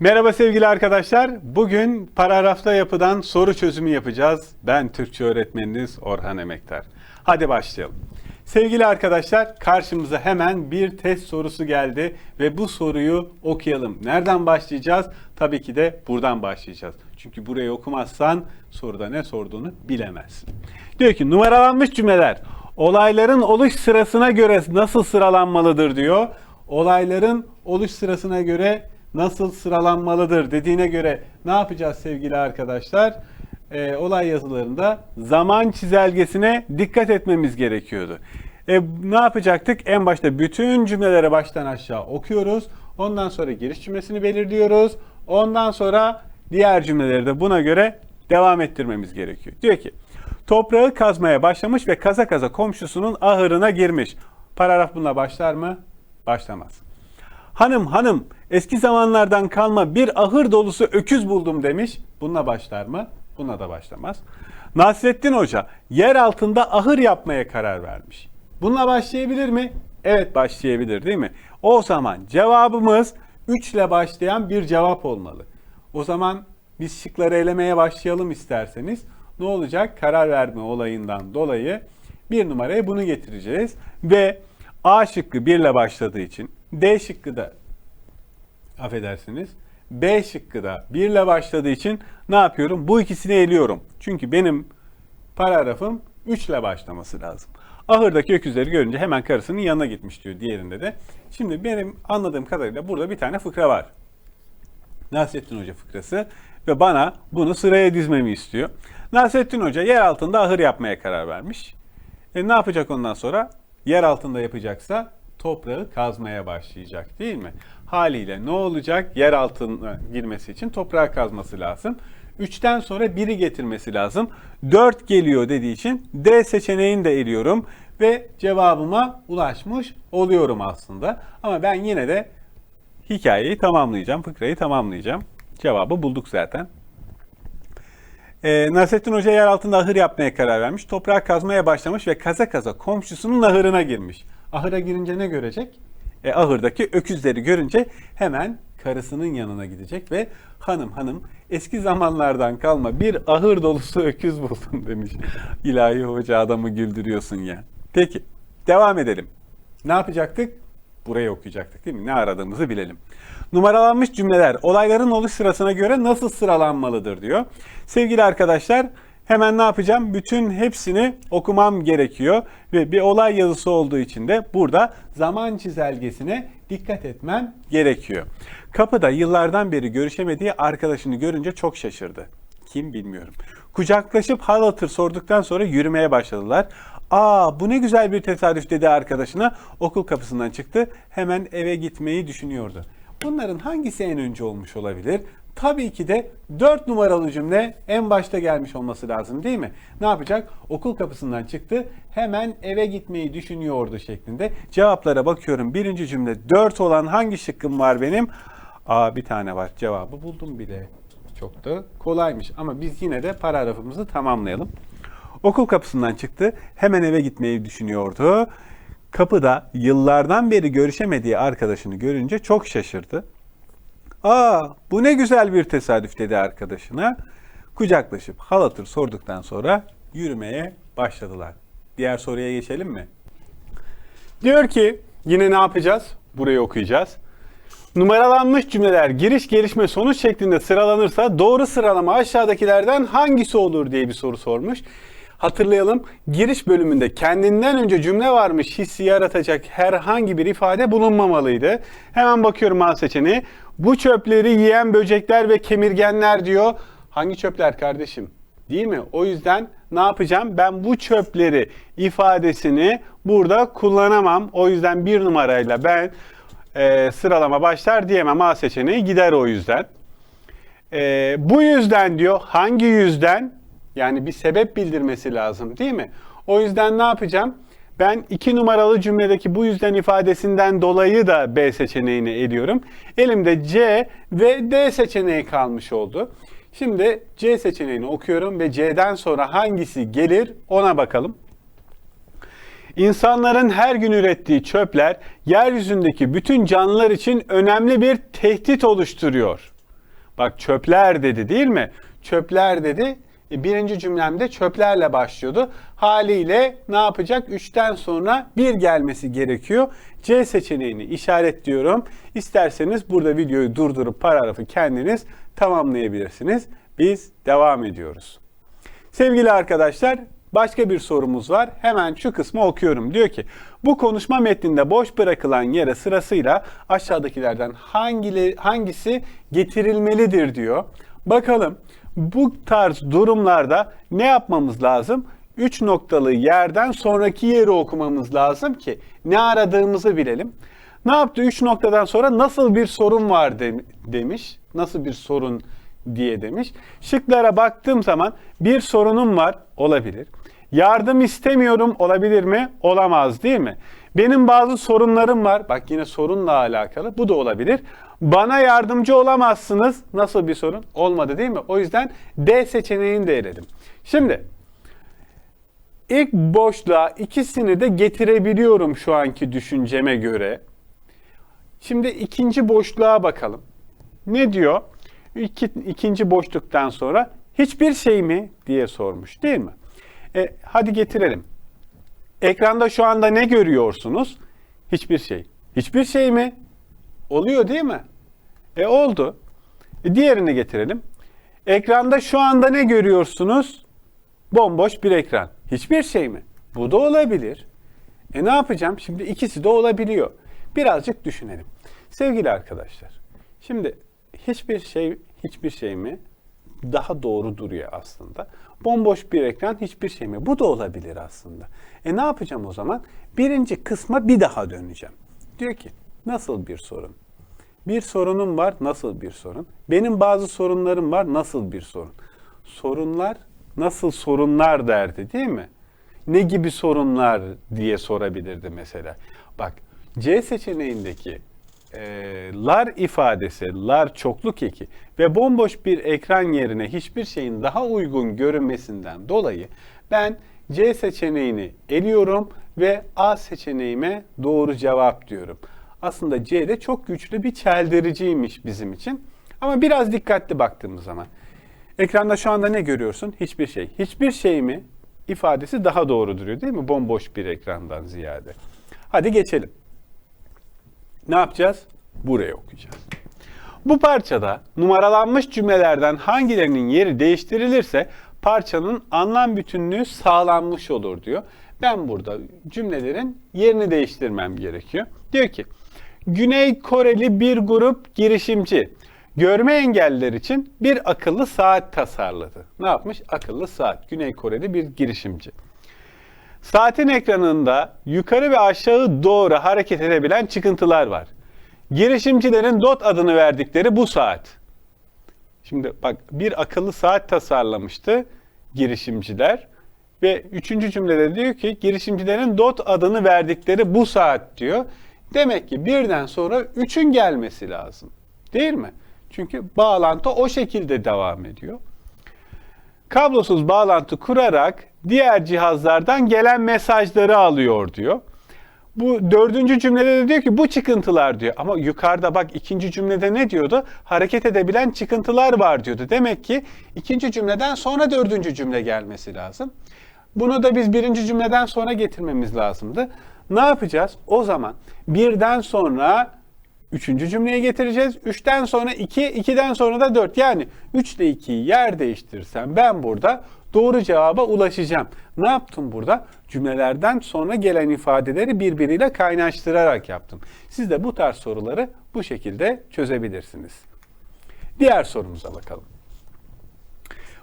Merhaba sevgili arkadaşlar. Bugün paragrafta yapıdan soru çözümü yapacağız. Ben Türkçe öğretmeniniz Orhan Emektar. Hadi başlayalım. Sevgili arkadaşlar karşımıza hemen bir test sorusu geldi ve bu soruyu okuyalım. Nereden başlayacağız? Tabii ki de buradan başlayacağız. Çünkü burayı okumazsan soruda ne sorduğunu bilemezsin. Diyor ki numaralanmış cümleler olayların oluş sırasına göre nasıl sıralanmalıdır diyor. Olayların oluş sırasına göre nasıl sıralanmalıdır dediğine göre ne yapacağız sevgili arkadaşlar? Ee, olay yazılarında zaman çizelgesine dikkat etmemiz gerekiyordu. E, ne yapacaktık? En başta bütün cümlelere baştan aşağı okuyoruz. Ondan sonra giriş cümlesini belirliyoruz. Ondan sonra diğer cümleleri de buna göre devam ettirmemiz gerekiyor. Diyor ki toprağı kazmaya başlamış ve kaza kaza komşusunun ahırına girmiş. Paragraf bununla başlar mı? Başlamaz. Hanım hanım eski zamanlardan kalma bir ahır dolusu öküz buldum demiş. Bununla başlar mı? Buna da başlamaz. Nasrettin Hoca yer altında ahır yapmaya karar vermiş. Bununla başlayabilir mi? Evet başlayabilir değil mi? O zaman cevabımız 3 ile başlayan bir cevap olmalı. O zaman biz şıkları elemeye başlayalım isterseniz. Ne olacak? Karar verme olayından dolayı bir numaraya bunu getireceğiz. Ve A şıkkı 1 ile başladığı için D şıkkı da affedersiniz. B şıkkı da 1 ile başladığı için ne yapıyorum? Bu ikisini eliyorum. Çünkü benim paragrafım 3 ile başlaması lazım. Ahırdaki öküzleri görünce hemen karısının yanına gitmiş diyor diğerinde de. Şimdi benim anladığım kadarıyla burada bir tane fıkra var. Nasrettin Hoca fıkrası ve bana bunu sıraya dizmemi istiyor. Nasrettin Hoca yer altında ahır yapmaya karar vermiş. E ne yapacak ondan sonra? Yer altında yapacaksa toprağı kazmaya başlayacak değil mi? Haliyle ne olacak? Yer altına girmesi için toprağı kazması lazım. 3'ten sonra 1'i getirmesi lazım. 4 geliyor dediği için D seçeneğini de eliyorum ve cevabıma ulaşmış oluyorum aslında. Ama ben yine de hikayeyi tamamlayacağım, fıkrayı tamamlayacağım. Cevabı bulduk zaten. Ee, Nasrettin Hoca yer altında ahır yapmaya karar vermiş. Toprağı kazmaya başlamış ve kaza kaza komşusunun ahırına girmiş. Ahıra girince ne görecek? E, ahırdaki öküzleri görünce hemen karısının yanına gidecek ve hanım hanım eski zamanlardan kalma bir ahır dolusu öküz buldum demiş. İlahi hoca adamı güldürüyorsun ya. Peki devam edelim. Ne yapacaktık? Burayı okuyacaktık değil mi? Ne aradığımızı bilelim. Numaralanmış cümleler olayların oluş sırasına göre nasıl sıralanmalıdır diyor. Sevgili arkadaşlar hemen ne yapacağım? Bütün hepsini okumam gerekiyor ve bir olay yazısı olduğu için de burada zaman çizelgesine dikkat etmem gerekiyor. Kapıda yıllardan beri görüşemediği arkadaşını görünce çok şaşırdı. Kim bilmiyorum. Kucaklaşıp hal hatır sorduktan sonra yürümeye başladılar. Aa bu ne güzel bir tesadüf dedi arkadaşına. Okul kapısından çıktı. Hemen eve gitmeyi düşünüyordu. Bunların hangisi en önce olmuş olabilir? Tabii ki de 4 numaralı cümle en başta gelmiş olması lazım değil mi? Ne yapacak? Okul kapısından çıktı. Hemen eve gitmeyi düşünüyordu şeklinde. Cevaplara bakıyorum. Birinci cümle 4 olan hangi şıkkım var benim? Aa bir tane var. Cevabı buldum bile. Çok da kolaymış. Ama biz yine de paragrafımızı tamamlayalım. Okul kapısından çıktı. Hemen eve gitmeyi düşünüyordu. Kapıda yıllardan beri görüşemediği arkadaşını görünce çok şaşırdı. Aa bu ne güzel bir tesadüf dedi arkadaşına. Kucaklaşıp hal hatır sorduktan sonra yürümeye başladılar. Diğer soruya geçelim mi? Diyor ki yine ne yapacağız? Burayı okuyacağız. Numaralanmış cümleler giriş gelişme sonuç şeklinde sıralanırsa doğru sıralama aşağıdakilerden hangisi olur diye bir soru sormuş. Hatırlayalım giriş bölümünde kendinden önce cümle varmış hissi yaratacak herhangi bir ifade bulunmamalıydı. Hemen bakıyorum A seçeneği. Bu çöpleri yiyen böcekler ve kemirgenler diyor. Hangi çöpler kardeşim? Değil mi? O yüzden ne yapacağım? Ben bu çöpleri ifadesini burada kullanamam. O yüzden bir numarayla ben e, sıralama başlar diyemem. A seçeneği gider o yüzden. E, bu yüzden diyor. Hangi yüzden? Yani bir sebep bildirmesi lazım değil mi? O yüzden ne yapacağım? Ben iki numaralı cümledeki bu yüzden ifadesinden dolayı da B seçeneğini eliyorum. Elimde C ve D seçeneği kalmış oldu. Şimdi C seçeneğini okuyorum ve C'den sonra hangisi gelir ona bakalım. İnsanların her gün ürettiği çöpler yeryüzündeki bütün canlılar için önemli bir tehdit oluşturuyor. Bak çöpler dedi değil mi? Çöpler dedi. E, birinci cümlemde çöplerle başlıyordu. Haliyle ne yapacak? 3'ten sonra 1 gelmesi gerekiyor. C seçeneğini işaretliyorum. İsterseniz burada videoyu durdurup paragrafı kendiniz tamamlayabilirsiniz. Biz devam ediyoruz. Sevgili arkadaşlar, başka bir sorumuz var. Hemen şu kısmı okuyorum. Diyor ki, bu konuşma metninde boş bırakılan yere sırasıyla aşağıdakilerden hangili, hangisi getirilmelidir diyor. Bakalım bu tarz durumlarda ne yapmamız lazım? 3 noktalı yerden sonraki yeri okumamız lazım ki ne aradığımızı bilelim. Ne yaptı? 3 noktadan sonra nasıl bir sorun var de- demiş. Nasıl bir sorun diye demiş. Şıklara baktığım zaman bir sorunum var olabilir. Yardım istemiyorum olabilir mi? Olamaz değil mi? Benim bazı sorunlarım var. Bak yine sorunla alakalı. Bu da olabilir. Bana yardımcı olamazsınız. Nasıl bir sorun? Olmadı değil mi? O yüzden D seçeneğini de eledim. Şimdi ilk boşluğa ikisini de getirebiliyorum şu anki düşünceme göre. Şimdi ikinci boşluğa bakalım. Ne diyor? İki, ikinci boşluktan sonra hiçbir şey mi diye sormuş değil mi? E, hadi getirelim. Ekranda şu anda ne görüyorsunuz? Hiçbir şey. Hiçbir şey mi? Oluyor değil mi? E oldu. E, diğerini getirelim. Ekranda şu anda ne görüyorsunuz? Bomboş bir ekran. Hiçbir şey mi? Bu da olabilir. E ne yapacağım? Şimdi ikisi de olabiliyor. Birazcık düşünelim. Sevgili arkadaşlar, şimdi hiçbir şey hiçbir şey mi? Daha doğru duruyor aslında. Bomboş bir ekran hiçbir şey mi? Bu da olabilir aslında. E ne yapacağım o zaman? Birinci kısma bir daha döneceğim. Diyor ki nasıl bir sorun? Bir sorunum var, nasıl bir sorun? Benim bazı sorunlarım var, nasıl bir sorun? Sorunlar, nasıl sorunlar derdi değil mi? Ne gibi sorunlar diye sorabilirdi mesela. Bak C seçeneğindeki e, lar ifadesi, lar çokluk eki ve bomboş bir ekran yerine hiçbir şeyin daha uygun görünmesinden dolayı ben C seçeneğini eliyorum ve A seçeneğime doğru cevap diyorum. Aslında C de çok güçlü bir çeldiriciymiş bizim için. Ama biraz dikkatli baktığımız zaman. Ekranda şu anda ne görüyorsun? Hiçbir şey. Hiçbir şey mi? ifadesi daha doğru duruyor değil mi? Bomboş bir ekrandan ziyade. Hadi geçelim. Ne yapacağız? Buraya okuyacağız. Bu parçada numaralanmış cümlelerden hangilerinin yeri değiştirilirse parçanın anlam bütünlüğü sağlanmış olur diyor. Ben burada cümlelerin yerini değiştirmem gerekiyor. Diyor ki Güney Koreli bir grup girişimci görme engelliler için bir akıllı saat tasarladı. Ne yapmış? Akıllı saat. Güney Koreli bir girişimci. Saatin ekranında yukarı ve aşağı doğru hareket edebilen çıkıntılar var. Girişimcilerin DOT adını verdikleri bu saat. Şimdi bak bir akıllı saat tasarlamıştı girişimciler ve üçüncü cümlede diyor ki girişimcilerin DOT adını verdikleri bu saat diyor. Demek ki birden sonra üçün gelmesi lazım. Değil mi? Çünkü bağlantı o şekilde devam ediyor. Kablosuz bağlantı kurarak diğer cihazlardan gelen mesajları alıyor diyor. Bu dördüncü cümlede de diyor ki bu çıkıntılar diyor. Ama yukarıda bak ikinci cümlede ne diyordu? Hareket edebilen çıkıntılar var diyordu. Demek ki ikinci cümleden sonra dördüncü cümle gelmesi lazım. Bunu da biz birinci cümleden sonra getirmemiz lazımdı. Ne yapacağız? O zaman birden sonra üçüncü cümleye getireceğiz. Üçten sonra iki, ikiden sonra da dört. Yani üç ile ikiyi yer değiştirirsem ben burada doğru cevaba ulaşacağım. Ne yaptım burada? Cümlelerden sonra gelen ifadeleri birbiriyle kaynaştırarak yaptım. Siz de bu tarz soruları bu şekilde çözebilirsiniz. Diğer sorumuza bakalım.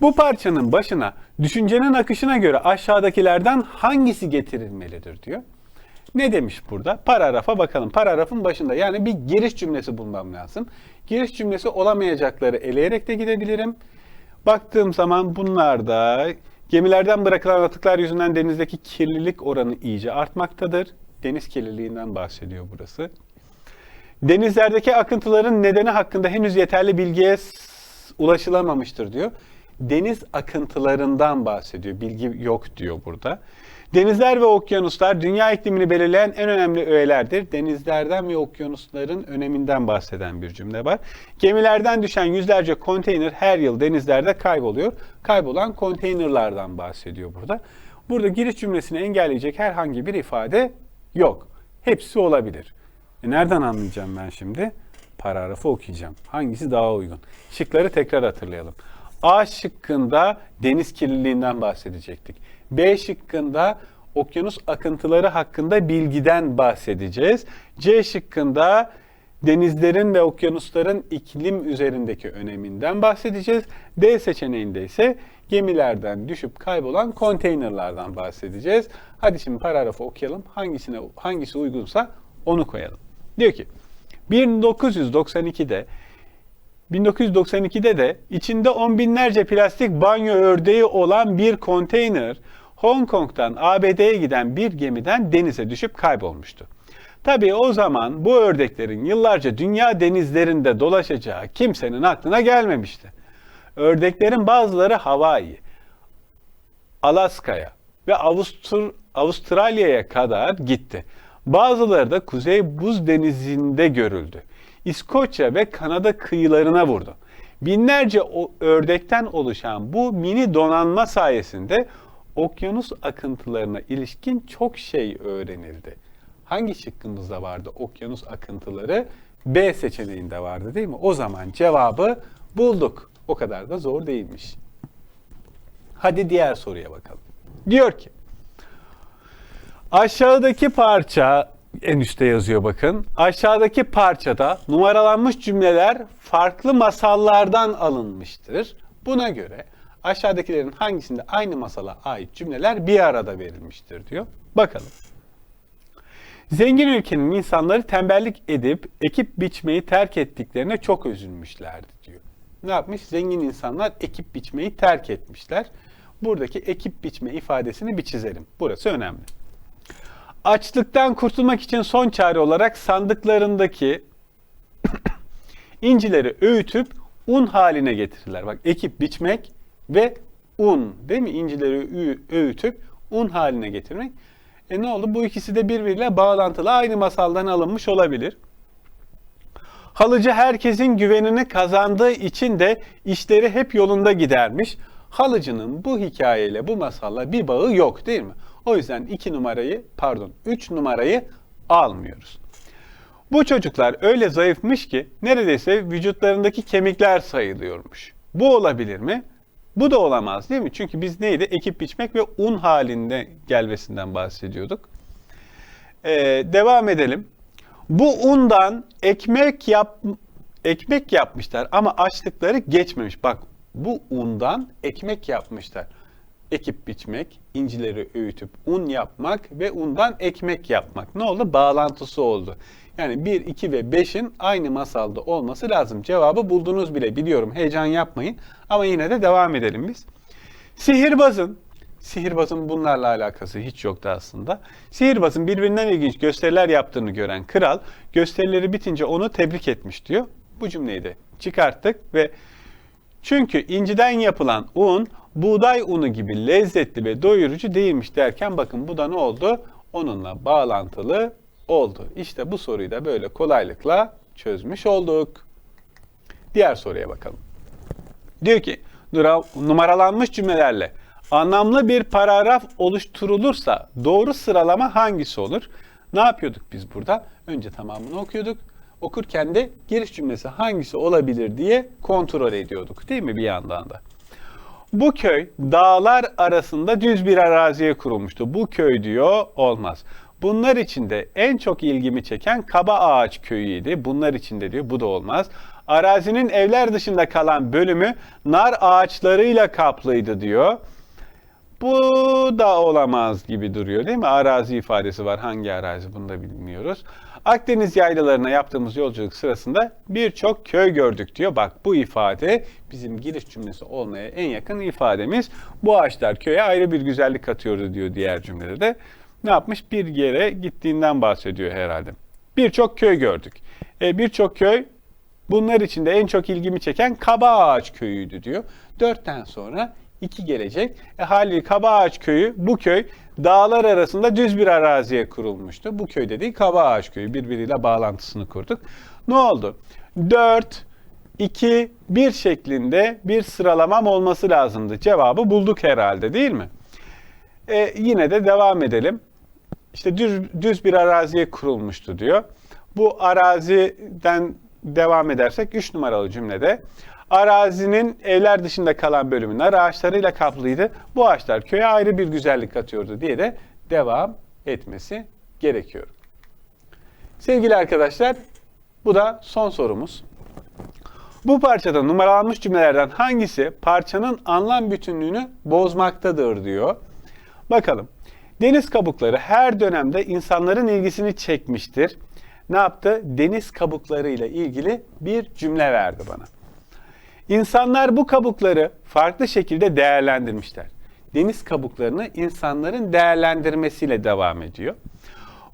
Bu parçanın başına düşüncenin akışına göre aşağıdakilerden hangisi getirilmelidir diyor. Ne demiş burada? Paragrafa bakalım. Paragrafın başında yani bir giriş cümlesi bulmam lazım. Giriş cümlesi olamayacakları eleyerek de gidebilirim. Baktığım zaman bunlarda gemilerden bırakılan atıklar yüzünden denizdeki kirlilik oranı iyice artmaktadır. Deniz kirliliğinden bahsediyor burası. Denizlerdeki akıntıların nedeni hakkında henüz yeterli bilgiye ulaşılamamıştır diyor. Deniz akıntılarından bahsediyor. Bilgi yok diyor burada. Denizler ve okyanuslar dünya iklimini belirleyen en önemli öğelerdir. Denizlerden ve okyanusların öneminden bahseden bir cümle var. Gemilerden düşen yüzlerce konteyner her yıl denizlerde kayboluyor. Kaybolan konteynerlardan bahsediyor burada. Burada giriş cümlesini engelleyecek herhangi bir ifade yok. Hepsi olabilir. E nereden anlayacağım ben şimdi? Paragrafı okuyacağım. Hangisi daha uygun? Şıkları tekrar hatırlayalım. A şıkkında deniz kirliliğinden bahsedecektik. B şıkkında okyanus akıntıları hakkında bilgiden bahsedeceğiz. C şıkkında denizlerin ve okyanusların iklim üzerindeki öneminden bahsedeceğiz. D seçeneğinde ise gemilerden düşüp kaybolan konteynerlardan bahsedeceğiz. Hadi şimdi paragrafı okuyalım. Hangisine hangisi uygunsa onu koyalım. Diyor ki 1992'de 1992'de de içinde on binlerce plastik banyo ördeği olan bir konteyner Hong Kong'dan ABD'ye giden bir gemiden denize düşüp kaybolmuştu. Tabii o zaman bu ördeklerin yıllarca dünya denizlerinde dolaşacağı kimsenin aklına gelmemişti. Ördeklerin bazıları Hawaii, Alaska'ya ve Avustur Avustralya'ya kadar gitti. Bazıları da Kuzey Buz Denizi'nde görüldü. İskoçya ve Kanada kıyılarına vurdu. Binlerce ördekten oluşan bu mini donanma sayesinde okyanus akıntılarına ilişkin çok şey öğrenildi. Hangi şıkkımızda vardı okyanus akıntıları? B seçeneğinde vardı değil mi? O zaman cevabı bulduk. O kadar da zor değilmiş. Hadi diğer soruya bakalım. Diyor ki aşağıdaki parça en üstte yazıyor bakın. Aşağıdaki parçada numaralanmış cümleler farklı masallardan alınmıştır. Buna göre aşağıdakilerin hangisinde aynı masala ait cümleler bir arada verilmiştir diyor. Bakalım. Zengin ülkenin insanları tembellik edip ekip biçmeyi terk ettiklerine çok üzülmüşlerdi diyor. Ne yapmış? Zengin insanlar ekip biçmeyi terk etmişler. Buradaki ekip biçme ifadesini bir çizelim. Burası önemli. Açlıktan kurtulmak için son çare olarak sandıklarındaki incileri öğütüp un haline getirirler. Bak ekip biçmek ve un değil mi? İncileri öğütüp un haline getirmek. E ne oldu? Bu ikisi de birbiriyle bağlantılı. Aynı masaldan alınmış olabilir. Halıcı herkesin güvenini kazandığı için de işleri hep yolunda gidermiş. Halıcının bu hikayeyle, bu masalla bir bağı yok değil mi? O yüzden 2 numarayı, pardon 3 numarayı almıyoruz. Bu çocuklar öyle zayıfmış ki neredeyse vücutlarındaki kemikler sayılıyormuş. Bu olabilir mi? Bu da olamaz değil mi? Çünkü biz neydi? Ekip biçmek ve un halinde gelmesinden bahsediyorduk. Ee, devam edelim. Bu undan ekmek yap ekmek yapmışlar ama açlıkları geçmemiş. Bak bu undan ekmek yapmışlar. Ekip biçmek, incileri öğütüp un yapmak ve undan ekmek yapmak. Ne oldu? Bağlantısı oldu. Yani 1, 2 ve 5'in aynı masalda olması lazım. Cevabı buldunuz bile biliyorum. Heyecan yapmayın. Ama yine de devam edelim biz. Sihirbazın, sihirbazın bunlarla alakası hiç yoktu aslında. Sihirbazın birbirinden ilginç gösteriler yaptığını gören kral gösterileri bitince onu tebrik etmiş diyor. Bu cümleyi de çıkarttık ve çünkü inciden yapılan un buğday unu gibi lezzetli ve doyurucu değilmiş derken bakın bu da ne oldu? Onunla bağlantılı oldu. İşte bu soruyu da böyle kolaylıkla çözmüş olduk. Diğer soruya bakalım. Diyor ki numaralanmış cümlelerle anlamlı bir paragraf oluşturulursa doğru sıralama hangisi olur? Ne yapıyorduk biz burada? Önce tamamını okuyorduk. Okurken de giriş cümlesi hangisi olabilir diye kontrol ediyorduk değil mi bir yandan da? Bu köy dağlar arasında düz bir araziye kurulmuştu. Bu köy diyor olmaz. Bunlar içinde en çok ilgimi çeken Kaba Ağaç köyüydü. Bunlar içinde diyor bu da olmaz. Arazinin evler dışında kalan bölümü nar ağaçlarıyla kaplıydı diyor. Bu da olamaz gibi duruyor değil mi? Arazi ifadesi var. Hangi arazi bunu da bilmiyoruz. Akdeniz yaylalarına yaptığımız yolculuk sırasında birçok köy gördük diyor. Bak bu ifade bizim giriş cümlesi olmaya en yakın ifademiz. Bu ağaçlar köye ayrı bir güzellik katıyordu diyor diğer cümlede de. Ne yapmış? Bir yere gittiğinden bahsediyor herhalde. Birçok köy gördük. E, birçok köy bunlar içinde en çok ilgimi çeken Kaba Ağaç köyüydü diyor. Dörtten sonra iki gelecek. E, haliyle Kaba Ağaç köyü bu köy dağlar arasında düz bir araziye kurulmuştu. Bu köy dediği Kaba köyü birbiriyle bağlantısını kurduk. Ne oldu? 4, 2, 1 şeklinde bir sıralamam olması lazımdı. Cevabı bulduk herhalde değil mi? E, yine de devam edelim. İşte düz, düz bir araziye kurulmuştu diyor. Bu araziden devam edersek 3 numaralı cümlede arazinin evler dışında kalan bölümü nar ağaçlarıyla kaplıydı. Bu ağaçlar köye ayrı bir güzellik katıyordu diye de devam etmesi gerekiyor. Sevgili arkadaşlar bu da son sorumuz. Bu parçada numaralanmış cümlelerden hangisi parçanın anlam bütünlüğünü bozmaktadır diyor. Bakalım. Deniz kabukları her dönemde insanların ilgisini çekmiştir. Ne yaptı? Deniz kabuklarıyla ilgili bir cümle verdi bana. İnsanlar bu kabukları farklı şekilde değerlendirmişler. Deniz kabuklarını insanların değerlendirmesiyle devam ediyor.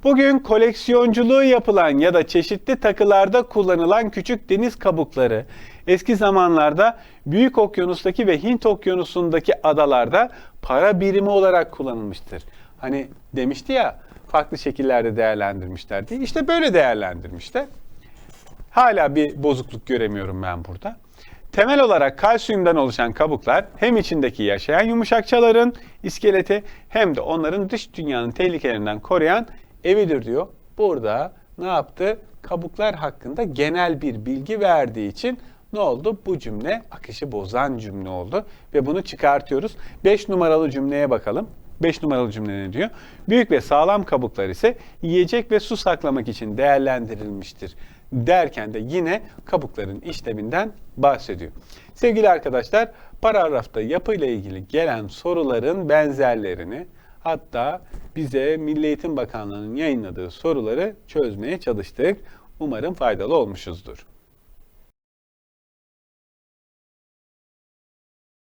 Bugün koleksiyonculuğu yapılan ya da çeşitli takılarda kullanılan küçük deniz kabukları eski zamanlarda Büyük Okyanus'taki ve Hint Okyanusu'ndaki adalarda para birimi olarak kullanılmıştır. Hani demişti ya farklı şekillerde değerlendirmişler diye. İşte böyle değerlendirmişler. Hala bir bozukluk göremiyorum ben burada. Temel olarak kalsiyumdan oluşan kabuklar hem içindeki yaşayan yumuşakçaların iskeleti hem de onların dış dünyanın tehlikelerinden koruyan evidir diyor. Burada ne yaptı? Kabuklar hakkında genel bir bilgi verdiği için ne oldu? Bu cümle akışı bozan cümle oldu ve bunu çıkartıyoruz. 5 numaralı cümleye bakalım. 5 numaralı cümle ne diyor? Büyük ve sağlam kabuklar ise yiyecek ve su saklamak için değerlendirilmiştir derken de yine kabukların işleminden bahsediyor. Sevgili arkadaşlar, paragrafta yapıyla ilgili gelen soruların benzerlerini hatta bize Milli Eğitim Bakanlığı'nın yayınladığı soruları çözmeye çalıştık. Umarım faydalı olmuşuzdur.